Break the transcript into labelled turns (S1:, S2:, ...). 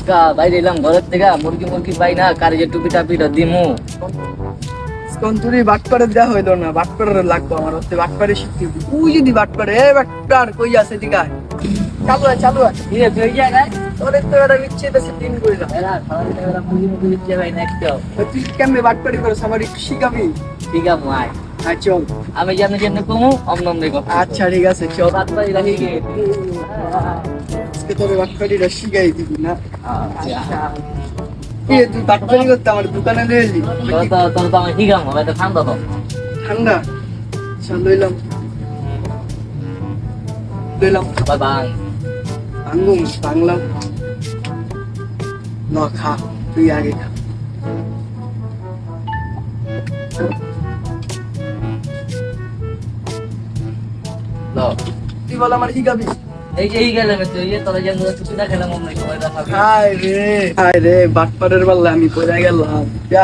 S1: আজকা বাইরে এলাম ঘরের থেকে মুরগি মুরগি পাই না কারে যে টুপি টাপিটা দিমু।
S2: কোন তুই বাটপাড়ে দেওয়া হইল না বাটপাড়ে লাগবো আমার হচ্ছে বাটপাড়ে শিখতে তুই যদি বাটপাড়ে এ বাটপাড় কই আছে দিকা চালু আছে চালু আছে
S1: কি রে তুই জায়গায়?
S2: তোর তো দিন কইলা
S1: এরা সারাদিন এরা মুরগি মুরগি দিচ্ছে ভাই নেক্সট
S2: তুই কেমনে বাটপাড়ি করছ আমার একটু শিখাবি?
S1: ঠিক আছে আয় আমি যেন যেন কমু অমনম দেখো
S2: আচ্ছা ঠিক আছে চল।
S1: বাড়ি রাখি গে।
S2: আজকে তোর বাটপাড়িটা শিখাই দিবি না।
S1: আচ্ছা।
S2: কি তুই বাটপাড়ি করতে আমার দোকানে লয়ে এলি?
S1: তোর তো আমি আছে ভাই তো ঠান্ডা তো।
S2: ঠান্ডা? চল লইলাম। লইলাম।
S1: Bye bye.
S2: আঙ্গুম বাংলাম ন খা তুই আগে খা। তুই বল আমার শিখাবি
S1: এই যে এই গেলাম তুই এই টুপিটা খেলাম, অন্য সবাই দেখাবি
S2: হায় রে। হাই রে, বাটপারের বাল্লা আমি পড়ে গেলাম। যা